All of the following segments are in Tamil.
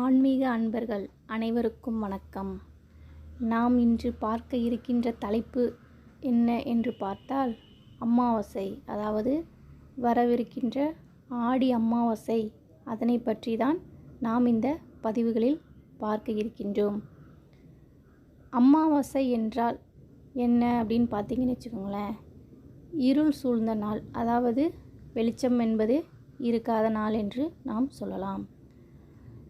ஆன்மீக அன்பர்கள் அனைவருக்கும் வணக்கம். நாம் இன்று பார்க்க இருக்கின்ற தலைப்பு என்ன என்று பார்த்தால் அமாவாசை அதாவது வரவிருக்கின்ற ஆடி அமாவாசை. அதனை பற்றி தான் நாம் இந்த பதிவுகளில் பார்க்க இருக்கின்றோம். அமாவாசை என்றால் என்ன அப்படின்னு பார்த்தீங்கன்னு வச்சுக்கோங்களேன். இருள் சூழ்ந்த நாள் அதாவது வெளிச்சம் என்பது இருக்காத நாள் என்று நாம் சொல்லலாம்.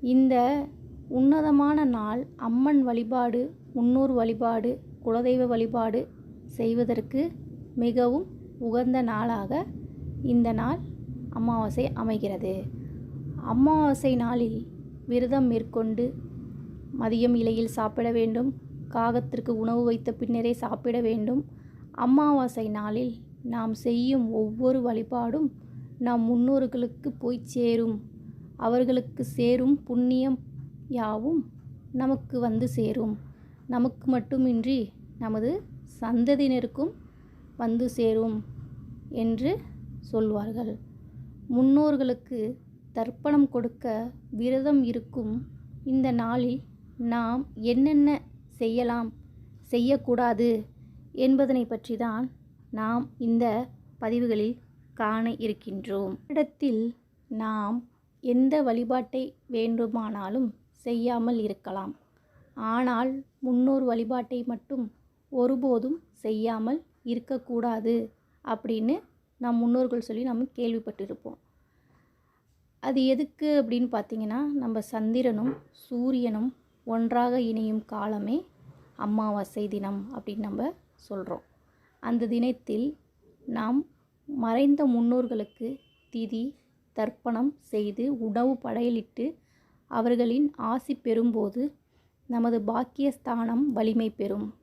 இந்த உன்னதமான நாள் அம்மன் வழிபாடு முன்னோர் வழிபாடு குலதெய்வ வழிபாடு செய்வதற்கு மிகவும் உகந்த நாளாக இந்த நாள் அமாவாசை அமைகிறது. அமாவாசை நாளில் விரதம் மேற்கொண்டு மதியம் இலையில் சாப்பிட வேண்டும் காகத்திற்கு உணவு வைத்த பின்னரே சாப்பிட வேண்டும். அமாவாசை நாளில் நாம் செய்யும் ஒவ்வொரு வழிபாடும் நம் முன்னோர்களுக்கு போய் சேரும். அவர்களுக்கு சேரும் புண்ணியம் யாவும் நமக்கு வந்து சேரும். நமக்கு மட்டுமின்றி நமது சந்ததியினருக்கும் வந்து சேரும் என்று சொல்வார்கள். முன்னோர்களுக்கு தர்ப்பணம் கொடுக்க விரதம் இருக்கும் இந்த நாளில் நாம் என்னென்ன செய்யலாம் செய்யக்கூடாது என்பதனை பற்றி தான் நாம் இந்த பதிவுகளில் காண இருக்கின்றோம். இடத்தில் நாம் எந்த வழிபாட்டை வேண்டுமானாலும் செய்யாமல் இருக்கலாம். ஆனால் முன்னோர் வழிபாட்டை மட்டும் ஒருபோதும் செய்யாமல் இருக்கக்கூடாது அப்படின்னு நம் முன்னோர்கள் சொல்லி நம்ம கேள்விப்பட்டிருப்போம். அது எதுக்கு அப்படின்னு பார்த்தீங்கன்னா நம்ம சந்திரனும் சூரியனும் ஒன்றாக இணையும் காலமே அமாவாசை தினம் அப்படின்னு நம்ம சொல்கிறோம் அந்த தினத்தில் நாம் மறைந்த முன்னோர்களுக்கு திதி தர்ப்பணம் செய்து உணவு படையலிட்டு அவர்களின் ஆசி பெறும்போது நமது பாக்கியஸ்தானம் வலிமை பெறும்.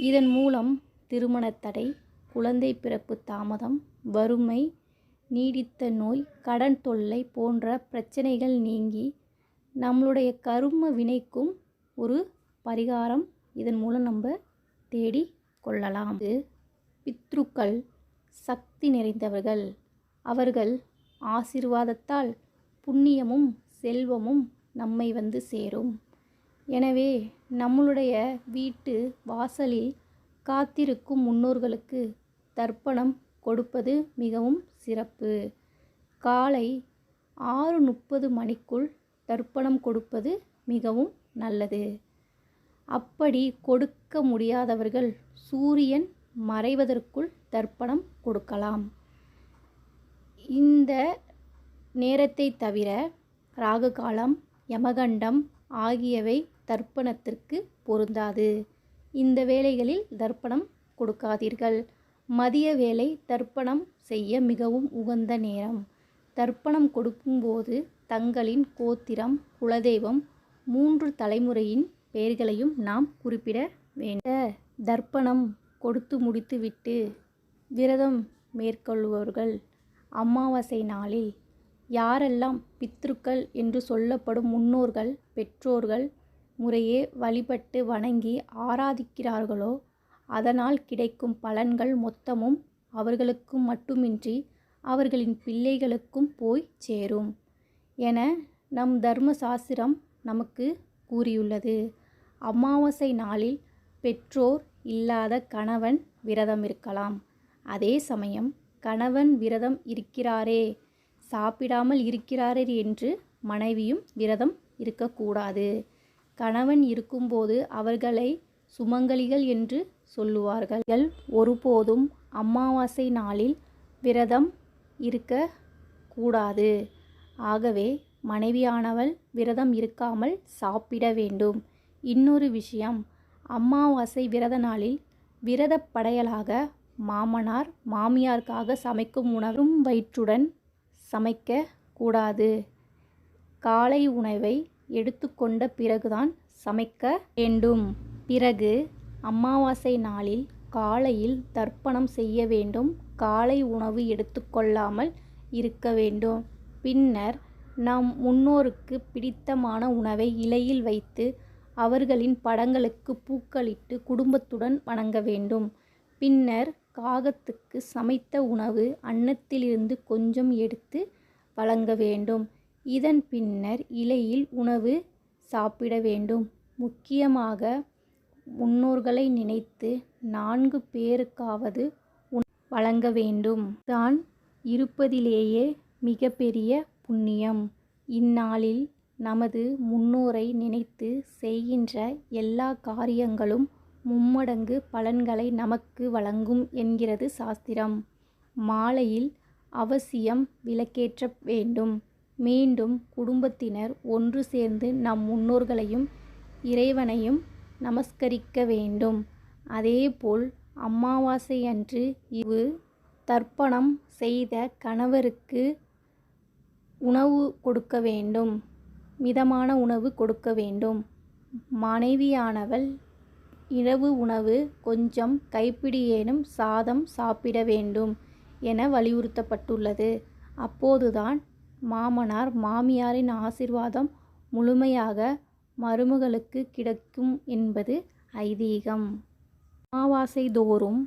இதன் மூலம் திருமணத்தடை குழந்தை பிறப்பு தாமதம் வறுமை நீடித்த நோய் கடன் தொல்லை போன்ற பிரச்சனைகள் நீங்கி நம்மளுடைய கரும வினைக்கும் ஒரு பரிகாரம் இதன் மூலம் நம்ம தேடி கொள்ளலாம். பித்ருக்கள் சக்தி நிறைந்தவர்கள். அவர்கள் ஆசிர்வாதத்தால் புண்ணியமும் செல்வமும் நம்மை வந்து சேரும். எனவே நம்மளுடைய வீட்டு வாசலில் காத்திருக்கும் முன்னோர்களுக்கு தர்ப்பணம் கொடுப்பது மிகவும் சிறப்பு. காலை ஆறு முப்பது மணிக்குள் தர்ப்பணம் கொடுப்பது மிகவும் நல்லது. அப்படி கொடுக்க முடியாதவர்கள் சூரியன் மறைவதற்குள் தர்ப்பணம் கொடுக்கலாம். இந்த நேரத்தை தவிர ராகு காலம் யமகண்டம் ஆகியவை தர்ப்பணத்திற்கு பொருந்தாது. இந்த வேளைகளில் தர்ப்பணம் கொடுக்காதீர்கள். மதிய வேலை தர்ப்பணம் செய்ய மிகவும் உகந்த நேரம். தர்ப்பணம் கொடுக்கும்போது தங்களின் கோத்திரம் குலதெய்வம் மூன்று தலைமுறையின் பெயர்களையும் நாம் குறிப்பிட வேண்ட தர்ப்பணம் கொடுத்து முடித்துவிட்டு விரதம் மேற்கொள்பவர்கள் அமாவாசை நாளில் யாரெல்லாம் பித்ருக்கள் என்று சொல்லப்படும் முன்னோர்கள் பெற்றோர்கள் முறையே வழிபட்டு வணங்கி ஆராதிக்கிறார்களோ அதனால் கிடைக்கும் பலன்கள் மொத்தமும் அவர்களுக்கு மட்டுமின்றி அவர்களின் பிள்ளைகளுக்கும் போய் சேரும் என நம் தர்ம சாஸ்திரம் நமக்கு கூறியுள்ளது. அமாவாசை நாளில் பெற்றோர் இல்லாத கணவன் விரதம் இருக்கலாம் அதே சமயம் கணவன் விரதம் இருக்கிறாரே. சாப்பிடாமல் இருக்கிறாரே என்று மனைவியும் விரதம் இருக்கக்கூடாது. கணவன் இருக்கும்போது அவர்களை சுமங்கலிகள் என்று சொல்லுவார்கள். ஒருபோதும் அமாவாசை நாளில் விரதம் இருக்க கூடாது ஆகவே மனைவியானவள் விரதம் இருக்காமல் சாப்பிட வேண்டும். இன்னொரு விஷயம் அமாவாசை விரத நாளில் விரத படையலாக மாமனார் மாமியாருக்காக சமைக்கும் உணவும் வயிற்றுடன் சமைக்க கூடாது. காலை உணவை எடுத்துக்கொண்ட பிறகுதான் சமைக்க வேண்டும். பிறகு அமாவாசை நாளில் காலையில் தர்ப்பணம் செய்ய வேண்டும். காலை உணவு எடுத்துக்கொள்ளாமல் இருக்க வேண்டும். பின்னர் நம் முன்னோருக்கு பிடித்தமான உணவை இலையில் வைத்து அவர்களின் படங்களுக்கு பூக்களிட்டு குடும்பத்துடன் வணங்க வேண்டும். பின்னர் காகத்துக்கு சமைத்த உணவு அன்னத்திலிருந்து கொஞ்சம் எடுத்து வழங்க வேண்டும். இதன் பின்னர் இலையில் உணவு சாப்பிட வேண்டும். முக்கியமாக முன்னோர்களை நினைத்து நான்கு பேருக்காவது வழங்க வேண்டும். தான் இருப்பதிலேயே மிகப்பெரிய புண்ணியம். இந்நாளில் நமது முன்னோரை நினைத்து செய்கின்ற எல்லா காரியங்களும் மும்மடங்கு பலன்களை நமக்கு வழங்கும் என்கிறது சாஸ்திரம். மாலையில் அவசியம் விளக்கேற்ற வேண்டும். மீண்டும் குடும்பத்தினர் ஒன்று சேர்ந்து நம் முன்னோர்களையும் இறைவனையும் நமஸ்கரிக்க வேண்டும். அதேபோல் அமாவாசை அன்று இவு தர்ப்பணம் செய்த கணவருக்கு உணவு கொடுக்க வேண்டும். மிதமான உணவு கொடுக்க வேண்டும். மனைவியானவள் இரவு உணவு கொஞ்சம் கைப்பிடியேனும் சாதம் சாப்பிட வேண்டும் என வலியுறுத்தப்பட்டுள்ளது. அப்போதுதான் மாமனார் மாமியாரின் ஆசிர்வாதம் முழுமையாக மருமகளுக்கு கிடைக்கும் என்பது ஐதீகம். அமாவாசை தோறும்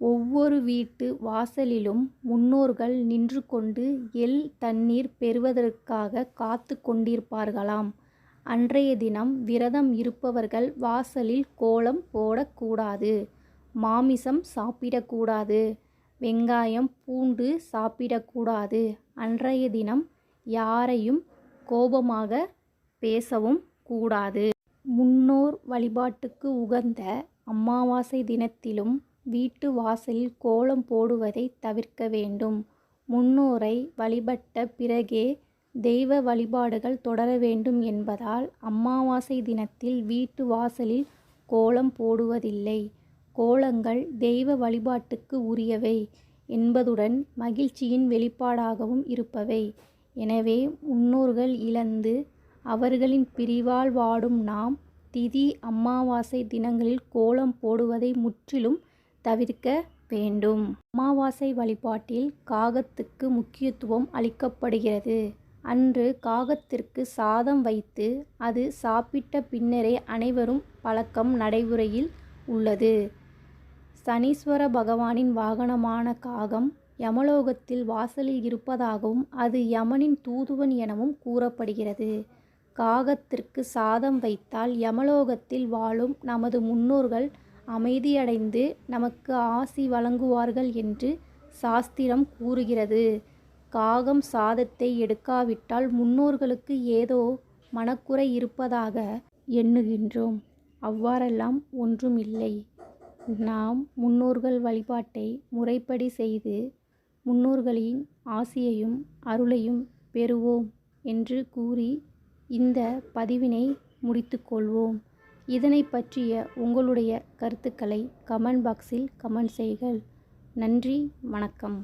ஒவ்வொரு வீட்டு வாசலிலும் முன்னோர்கள் நின்று கொண்டு எள் தண்ணீர் பெறுவதற்காக காத்து கொண்டிருப்பார்களாம். அன்றைய தினம் விரதம் இருப்பவர்கள் வாசலில் கோலம் போடக்கூடாது மாமிசம் சாப்பிடக்கூடாது வெங்காயம் பூண்டு சாப்பிடக்கூடாது. அன்றைய தினம் யாரையும் கோபமாக பேசவும் கூடாது. முன்னோர் வழிபாட்டுக்கு உகந்த அமாவாசை தினத்திலும் வீட்டு வாசலில் கோலம் போடுவதை தவிர்க்க வேண்டும். முன்னோரை வழிபட்ட பிறகே தெய்வ வழிபாடுகள் தொடர வேண்டும் என்பதால் அமாவாசை தினத்தில் வீட்டு வாசலில் கோலம் போடுவதில்லை. கோலங்கள் தெய்வ வழிபாட்டுக்கு உரியவை என்பதுடன் மகிழ்ச்சியின் வெளிப்பாடாகவும் இருப்பவை. எனவே முன்னோர்கள் இழந்து அவர்களின் பிரிவால் வாடும் நாம் திதி அமாவாசை தினங்களில் கோலம் போடுவதை முற்றிலும் தவிர்க்க வேண்டும். அமாவாசை வழிபாட்டில் காகத்துக்கு முக்கியத்துவம் அளிக்கப்படுகிறது. அன்று காகத்திற்கு சாதம் வைத்து அது சாப்பிட்ட பின்னரே அனைவரும் பழக்கம் நடைமுறையில் உள்ளது. சனீஸ்வர பகவானின் வாகனமான காகம் யமலோகத்தில் வாசலில் இருப்பதாகவும் அது யமனின் தூதுவன் எனவும் கூறப்படுகிறது. காகத்திற்கு சாதம் வைத்தால் யமலோகத்தில் வாழும் நமது முன்னோர்கள் அமைதியடைந்து நமக்கு ஆசி வழங்குவார்கள் என்று சாஸ்திரம் கூறுகிறது. காகம் சாதத்தை எடுக்காவிட்டால் முன்னோர்களுக்கு ஏதோ மனக்குறை இருப்பதாக எண்ணுகின்றோம். அவ்வாறெல்லாம் ஒன்றுமில்லை. நாம் முன்னோர்கள் வழிபாட்டை முறைப்படி செய்து முன்னோர்களின் ஆசியையும் அருளையும் பெறுவோம் என்று கூறி இந்த பதிவினை முடித்துக்கொள்வோம் இதனை பற்றிய உங்களுடைய கருத்துக்களை கமெண்ட் பாக்ஸில் கமெண்ட் செய்கள் நன்றி வணக்கம்.